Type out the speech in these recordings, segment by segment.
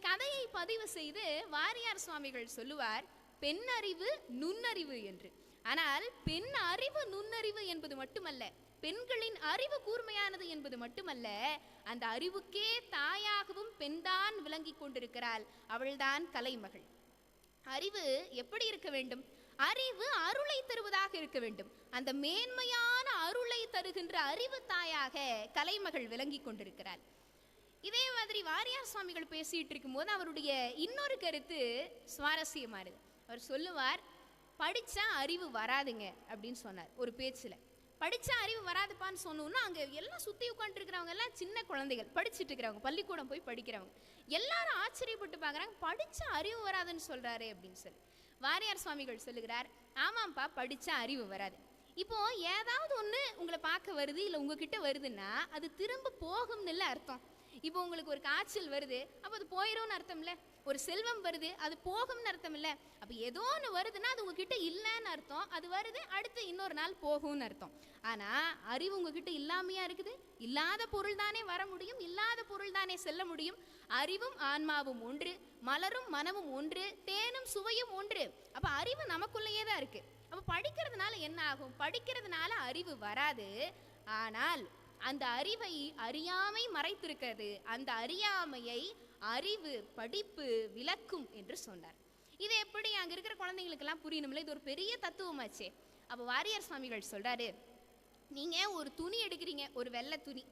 கதையை பதிவு செய்து வாரியார் சுவாமிகள் சொல்லுவார் பெண் அறிவு நுண்ணறிவு என்று. ஆனால் பெண் அறிவு நுண்ணறிவு என்பது மட்டுமல்ல பெண்களின் அறிவு கூர்மையானது என்பது மட்டுமல்ல அந்த அறிவுக்கே தாயாகவும் பெண்தான் விளங்கிக் கொண்டிருக்கிறாள் அவள்தான் கலைமகள். அறிவு எப்படி இருக்க வேண்டும்? அறிவு அருளை தருவதாக இருக்க வேண்டும். அந்த மேன்மையான அருளை தருகின்ற அறிவு தாயாக கலைமகள் விளங்கி கொண்டிருக்கிறாள். இதே மாதிரி வாரியார் சுவாமிகள் பேசிகிட்டு இருக்கும்போது அவருடைய இன்னொரு கருத்து சுவாரஸ்யமானது. அவர் சொல்லுவார் படிச்சா அறிவு வராதுங்க அப்படின்னு சொன்னார் ஒரு பேச்சில். படிச்சா அறிவு வராதுப்பான்னு சொன்னோன்னா அங்கே எல்லாம் சுற்றி உட்காந்துருக்கிறவங்க எல்லாம் சின்ன குழந்தைகள் படிச்சுட்டு இருக்கிறவங்க பள்ளிக்கூடம் போய் படிக்கிறவங்க எல்லாரும் ஆச்சரியப்பட்டு பார்க்குறாங்க படித்தா அறிவு வராதுன்னு சொல்கிறாரு அப்படின்னு சொல்லி. வாரியார் சுவாமிகள் சொல்லுகிறார் ஆமாம்ப்பா படிச்சா அறிவு வராது. இப்போது ஏதாவது ஒன்று உங்களை பார்க்க வருது இல்லை உங்ககிட்ட வருதுன்னா அது திரும்ப போகும்னு இல்லை அர்த்தம். இப்போ உங்களுக்கு ஒரு காய்ச்சல் வருது அப்போ அது போயிடும்னு அர்த்தம் இல்லை ஒரு செல்வம் வருது அது போகும்னு அர்த்தம் இல்லை அப்போ ஏதோ ஒன்று வருதுன்னா அது உங்ககிட்ட இல்லைன்னு அர்த்தம் அது வருது அடுத்து இன்னொரு நாள் போகும்னு அர்த்தம். ஆனால் அறிவு உங்ககிட்ட இல்லாமையா இருக்குது? இல்லாத பொருள் தானே வர முடியும் இல்லாத பொருள் தானே செல்ல முடியும். அறிவும் ஆன்மாவும் ஒன்று மலரும் மனமும் ஒன்று தேனும் சுவையும் ஒன்று. அப்போ அறிவு நமக்குள்ளேயே தான் இருக்குது அப்போ படிக்கிறதுனால என்ன ஆகும்? படிக்கிறதுனால அறிவு வராது. ஆனால் அந்த அறிவை அறியாமை மறைத்திருக்கிறது. அந்த அறியாமையை அறிவு படிப்பு விளக்கும் என்று சொன்னார். இது எப்படி? அங்கே இருக்கிற குழந்தைங்களுக்கெல்லாம் புரியணும்ல? இது ஒரு பெரிய தத்துவமாச்சே. அப்போ வாரியார் சுவாமிகள் சொல்கிறாரு நீங்கள் ஒரு துணி எடுக்கிறீங்க ஒரு வெள்ளை துணி.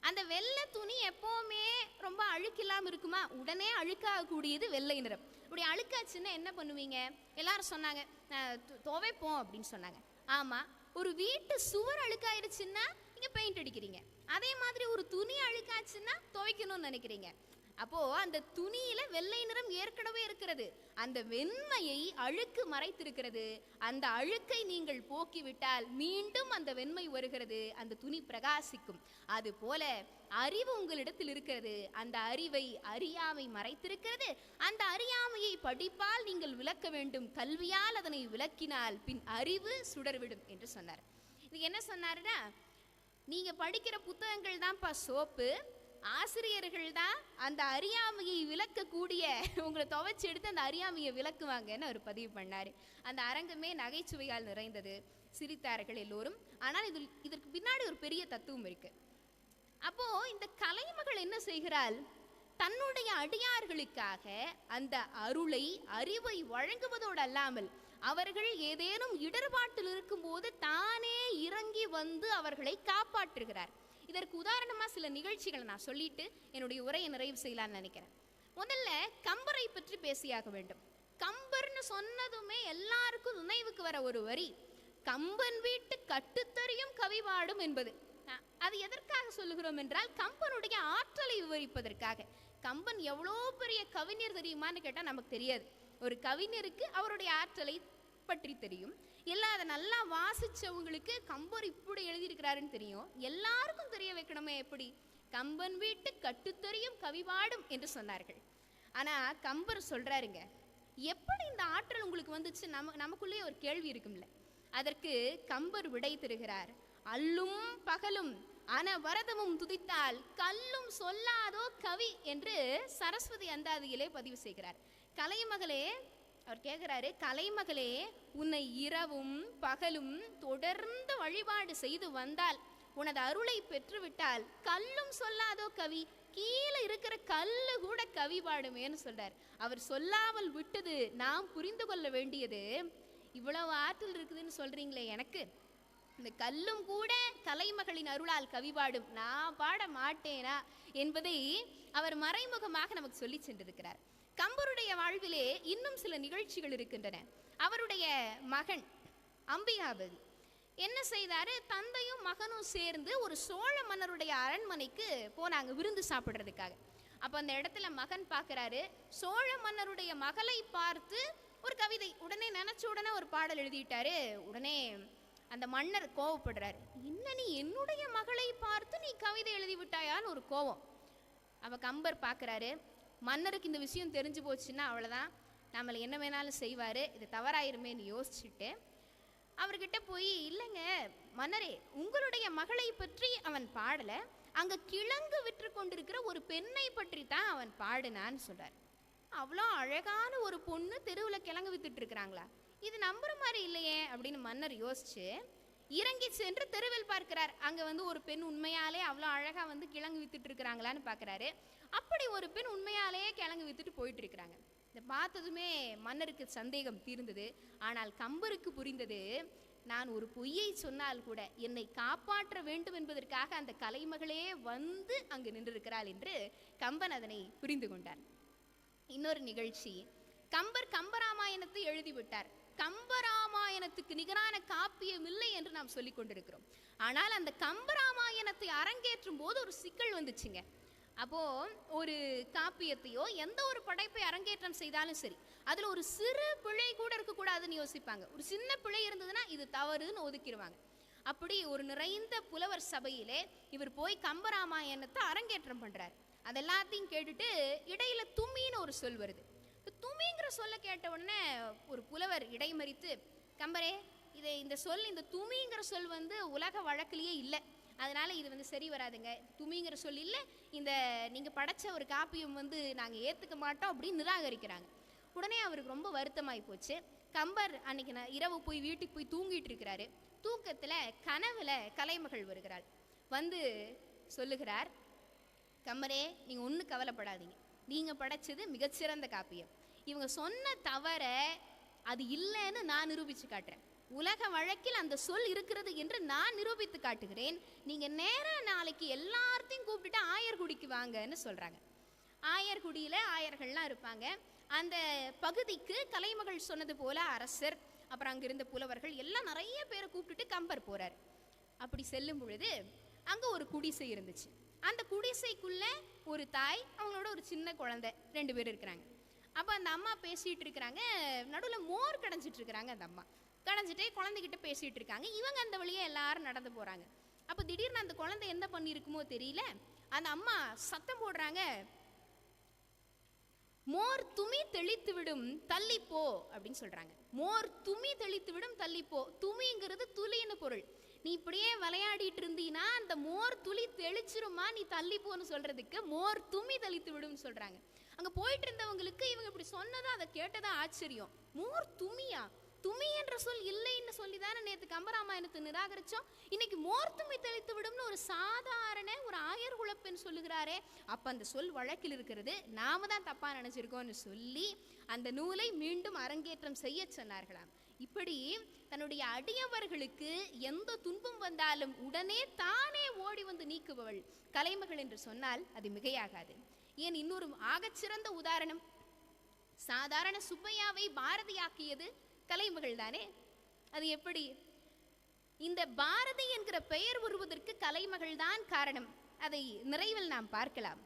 அந்த வெள்ளை துணி எப்போவுமே ரொம்ப அழுக்கில்லாமல் இருக்குமா? உடனே அழுக்காகக்கூடியது வெள்ளை நிறம். இப்படி அழுக்காச்சுன்னா என்ன பண்ணுவீங்க? எல்லாரும் சொன்னாங்க து- துவைப்போம் அப்படின்னு சொன்னாங்க. ஆமாம் ஒரு வீட்டு சுவர் அழுக்காயிருச்சுன்னா நீங்கள் பெயிண்ட் அடிக்கிறீங்க. அதே மாதிரி ஒரு துணி அழுக்காச்சுன்னா துவைக்கணும்னு நினைக்கிறீங்க. அப்போ அந்த துணியில வெள்ளை நிறம் ஏற்கனவே இருக்கிறது. அந்த வெண்மையை அழுக்கு மறைத்திருக்கிறது. அந்த அழுக்கை நீங்கள் போக்கிவிட்டால் மீண்டும் அந்த வெண்மை வருகிறது. அந்த துணி பிரகாசிக்கும். அது போல அறிவு உங்களிடத்தில் இருக்கிறது. அந்த அறிவை அறியாமை மறைத்திருக்கிறது. அந்த அறியாமையை படிப்பால் நீங்கள் விளக்க வேண்டும். கல்வியால் அதனை விளக்கினால் பின் அறிவு சுடர்விடும் என்று சொன்னார். இது என்ன சொன்னாருன்னா நீங்க படிக்கிற புத்தகங்கள் தான்ப்பா சோப்பு. ஆசிரியர்கள் தான் அந்த அறியாமையை விளக்கக்கூடிய உங்களை துவைச்சு எடுத்து அந்த அறியாமையை விளக்குவாங்கன்னு அவர் பதிவு பண்ணார். அந்த அரங்கமே நகைச்சுவையால் நிறைந்தது. சிரித்தார்கள் எல்லோரும். ஆனால் இதில் இதற்கு பின்னாடி ஒரு பெரிய தத்துவம் இருக்கு. அப்போ இந்த கலைமகள் என்ன செய்கிறாள்? தன்னுடைய அடியார்களுக்காக அந்த அருளை அறிவை வழங்குவதோடு அல்லாமல் அவர்கள் ஏதேனும் இடர்பாட்டில் இருக்கும்போது தானே இறங்கி வந்து அவர்களை காப்பாற்றுகிறார். இதற்கு உதாரணமா சில நிகழ்ச்சிகளை நான் சொல்லிட்டு என்னுடைய உரையை நிறைவு செய்யலாம்னு நினைக்கிறேன். முதல்ல கம்பரை பற்றி பேசியாக வேண்டும். கம்பர்னு சொன்னதுமே எல்லாருக்கும் நினைவுக்கு வர ஒரு வரி. கம்பன் வீட்டு கட்டுத்தறியும் கவி பாடும் என்பது அது எதற்காக சொல்லுகிறோம் என்றால் கம்பனுடைய ஆற்றலை விவரிப்பதற்காக. கம்பன் எவ்வளோ பெரிய கவிஞர் தெரியுமான்னு கேட்டால் நமக்கு தெரியாது. ஒரு கவிஞருக்கு அவருடைய ஆற்றலை பற்றி தெரியும். எல்லாம் அதை நல்லா வாசிச்சவங்களுக்கு கம்பர் இப்படி எழுதியிருக்கிறாருன்னு தெரியும். எல்லாருக்கும் தெரிய வைக்கணுமே எப்படி? கம்பன் வீட்டு கட்டுத்தறியும் கவி பாடும் என்று சொன்னார்கள். ஆனா கம்பர் சொல்றாருங்க எப்படி இந்த ஆற்றல் உங்களுக்கு வந்துச்சு? நம்ம நமக்குள்ளேயே ஒரு கேள்வி இருக்கும்ல. அதற்கு கம்பர் விடை தருகிறார். அல்லும் பகலும் அனவரதமும் துதித்தால் கல்லும் சொல்லாதோ கவி என்று சரஸ்வதி அந்தாதியிலே பதிவு செய்கிறார். கலைமகளே அவர் கேட்குறாரு கலைமகளே உன்னை இரவும் பகலும் தொடர்ந்து வழிபாடு செய்து வந்தால் உனது அருளை பெற்றுவிட்டால் கல்லும் சொல்லாதோ கவி கீழே இருக்கிற கல்லு கூட கவி பாடுமேன்னு சொல்றார். அவர் சொல்லாமல் விட்டது நாம் புரிந்து கொள்ள வேண்டியது. இவ்வளவு ஆற்றல் இருக்குதுன்னு சொல்றீங்களே எனக்கு. இந்த கல்லும் கூட கலைமகளின் அருளால் கவி பாடும். நான் பாட மாட்டேனா என்பதை அவர் மறைமுகமாக நமக்கு சொல்லி சென்றிருக்கிறார். கம்பருடைய வாழ்விலே இன்னும் சில நிகழ்ச்சிகள் இருக்கின்றன. அவருடைய மகன் அம்பிகாபதி என்ன செய்தாரு? தந்தையும் மகனும் சேர்ந்து ஒரு சோழ மன்னருடைய அரண்மனைக்கு போனாங்க விருந்து சாப்பிட்றதுக்காக. அப்போ அந்த இடத்துல மகன் பார்க்கறாரு சோழ மன்னருடைய மகளை பார்த்து ஒரு கவிதை உடனே நினச்ச உடனே ஒரு பாடல் எழுதிட்டாரு. உடனே அந்த மன்னர் கோவப்படுறாரு. என்ன நீ என்னுடைய மகளை பார்த்து நீ கவிதை எழுதி விட்டாயான்னு ஒரு கோவம். அவள் கம்பர் பார்க்கறாரு மன்னருக்கு இந்த விஷயம் தெரிஞ்சு போச்சுன்னா அவ்வளோதான் நம்மளை என்ன வேணாலும் செய்வார். இது தவறாயிருமேன்னு யோசிச்சுட்டு அவர்கிட்ட போய் இல்லைங்க மன்னரே உங்களுடைய மகளை பற்றி அவன் பாடலை. அங்கே கிழங்கு விற்று கொண்டிருக்கிற ஒரு பெண்ணை பற்றி தான் அவன் பாடினான்னு சொல்கிறார் அவ்வளோ அழகான ஒரு பொண்ணு தெருவில் கிழங்கு வித்துட்டு இருக்கிறாங்களா? இது நம்புற மாதிரி இல்லையே அப்படின்னு மன்னர் யோசிச்சு இறங்கி சென்று தெருவில் பார்க்கிறார். அங்கே வந்து ஒரு பெண் உண்மையாலே அவ்வளோ அழகாக வந்து கிழங்கு வித்துட்டு இருக்கிறாங்களான்னு பார்க்கறாரு. அப்படி ஒரு பெண் உண்மையாலேயே கிழங்கு வித்துட்டு போயிட்டு இருக்கிறாங்க. இதை பார்த்ததுமே மன்னருக்கு சந்தேகம் தீர்ந்தது. ஆனால் கம்பருக்கு புரிந்தது நான் ஒரு பொய்யை சொன்னால் கூட என்னை காப்பாற்ற வேண்டும் என்பதற்காக அந்த கலைமகளே வந்து அங்கு நின்றிருக்கிறாள் என்று கம்பன் அதனை புரிந்து கொண்டார் இன்னொரு நிகழ்ச்சி. கம்பர் கம்பராமாயணத்தை எழுதிவிட்டார். கம்பராமாயணத்துக்கு நிகரான காப்பியம் இல்லை என்று நாம் சொல்லிக் கொண்டிருக்கிறோம். ஆனால் அந்த கம்பராமாயணத்தை அரங்கேற்றும் போது ஒரு சிக்கல் வந்துச்சுங்க. அப்போ ஒரு காப்பியத்தையோ எந்த ஒரு படைப்பை அரங்கேற்றம் செய்தாலும் சரி அதில் ஒரு சிறு பிழை கூட இருக்கக்கூடாதுன்னு யோசிப்பாங்க. ஒரு சின்ன பிழை இருந்ததுன்னா இது தவறுன்னு ஒதுக்கிடுவாங்க. அப்படி ஒரு நிறைந்த புலவர் சபையிலே இவர் போய் கம்பராமாயணத்தை அரங்கேற்றம் பண்றாரு. அதெல்லாத்தையும் கேட்டுட்டு இடையில தும்மின்னு ஒரு சொல் வருது. இந்த சொல்ல கேட்ட உடனே ஒரு புலவர் இடைமறித்து கம்பரே இதை இந்த சொல் இந்த துமிங்கிற சொல் வந்து உலக வழக்கிலேயே இல்லை. அதனால் இது வந்து சரி வராதுங்க. துமிங்கிற சொல் இல்லை இந்த நீங்கள் படைச்ச ஒரு காப்பியம் வந்து நாங்கள் ஏற்றுக்க மாட்டோம் அப்படின்னு நிராகரிக்கிறாங்க. உடனே அவருக்கு ரொம்ப வருத்தமாகி போச்சு. கம்பர் அன்னைக்கு நான் இரவு போய் வீட்டுக்கு போய் தூங்கிட்டு இருக்கிறாரு. தூக்கத்தில் கனவில் கலைமகள் வருகிறாள். வந்து சொல்லுகிறார் கம்மரே நீங்கள் ஒன்றும் கவலைப்படாதீங்க. நீங்கள் படைச்சது மிகச்சிறந்த காப்பியம். இவங்க சொன்ன தவற அது இல்லைன்னு நான் நிரூபித்து காட்டுறேன். உலக வழக்கில் அந்த சொல் இருக்கிறது என்று நான் நிரூபித்து காட்டுகிறேன். நீங்கள் நேராக நாளைக்கு எல்லார்த்தையும் கூப்பிட்டுட்டு ஆயர்குடிக்கு வாங்கன்னு சொல்கிறாங்க ஆயர்குடியில் ஆயர்கள்லாம் இருப்பாங்க. அந்த பகுதிக்கு கலைமகள் சொன்னது போல அரசர் அப்புறம் அங்கே இருந்த புலவர்கள் எல்லாம் நிறைய பேரை கூப்பிட்டுட்டு கம்பர் போகிறார் அப்படி செல்லும் பொழுது அங்கே ஒரு குடிசை இருந்துச்சு. அந்த குடிசைக்குள்ளே ஒரு தாய் அவங்களோட ஒரு சின்ன குழந்தை ரெண்டு பேர் இருக்கிறாங்க. அப்போ அந்த அம்மா பேசிகிட்டு இருக்கிறாங்க நடுவில் மோர் கடைஞ்சிட்டு இருக்கிறாங்க அந்த அம்மா. கடைஞ்சிட்டே குழந்தைகிட்ட பேசிகிட்டு இருக்காங்க இவங்க அந்த வழியாக எல்லாரும் நடந்து போகிறாங்க அப்போ திடீர்னு அந்த குழந்தை என்ன பண்ணியிருக்குமோ தெரியல. அந்த அம்மா சத்தம் போடுறாங்க. மோர் துமி தெளித்து விடும் தள்ளிப்போ அப்படின்னு சொல்கிறாங்க மோர் துமி தெளித்து விடும் தள்ளிப்போ துமிங்கிறது துளின்னு பொருள். நீ இப்படியே விளையாடிட்டு இருந்தீன்னா அந்த மோர் துளி தெளிச்சிருமா நீ தள்ளிப்போன்னு சொல்கிறதுக்கு மோர் துமி தெளித்து விடும்னு சொல்கிறாங்க அங்கே போயிட்டு இருந்தவங்களுக்கு இவங்க இப்படி சொன்னதா அதை கேட்டதா ஆச்சரியம். மோர் துமியா. துமி என்ற சொல் இல்லைன்னு சொல்லி தானே நேற்று கம்பராமாயணத்தை நிராகரித்தோம் இன்னைக்கு மோர் துமி தெளித்து விடும்னு ஒரு சாதாரண ஒரு ஆயர் குலப்பெண் சொல்லுகிறாரே அப்போ அந்த சொல் வழக்கில் இருக்கிறது. நாம தான் தப்பாக நினச்சிருக்கோன்னு சொல்லி அந்த நூலை மீண்டும் அரங்கேற்றம் செய்ய சொன்னார்களாம். இப்படி தன்னுடைய அடியவர்களுக்கு எந்த துன்பம் வந்தாலும் உடனே தானே ஓடி வந்து நீக்குபவள் கலைமகள் என்று சொன்னால் அது மிகையாகாது. ஏன் இன்னொரு ஆகச்சிறந்த உதாரணம்? சாதாரண சுப்பையாவை பாரதியாக்கியது கலைமகள் தானே? அது எப்படி? இந்த பாரதி என்கிற பெயர் வருவதற்கு கலைமகள் தான் காரணம். அதை நிறைவில் நாம் பார்க்கலாம்.